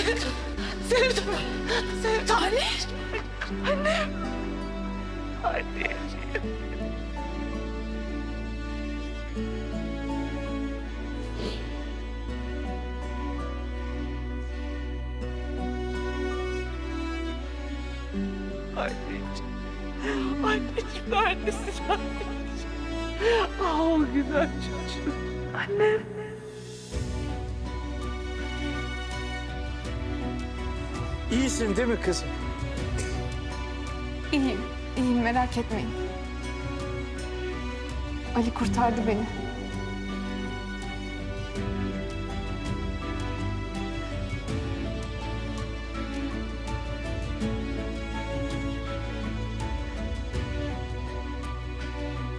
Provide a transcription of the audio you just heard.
Sevdim. Sevdim. Sevdim. Anne. Annem. Anneciğim. Anneciğim. Anneciğim de annesi anneciğim. Ah o güzel çocuk. Annem. İyisin değil mi kızım? İyiyim, iyiyim merak etmeyin. Ali kurtardı beni.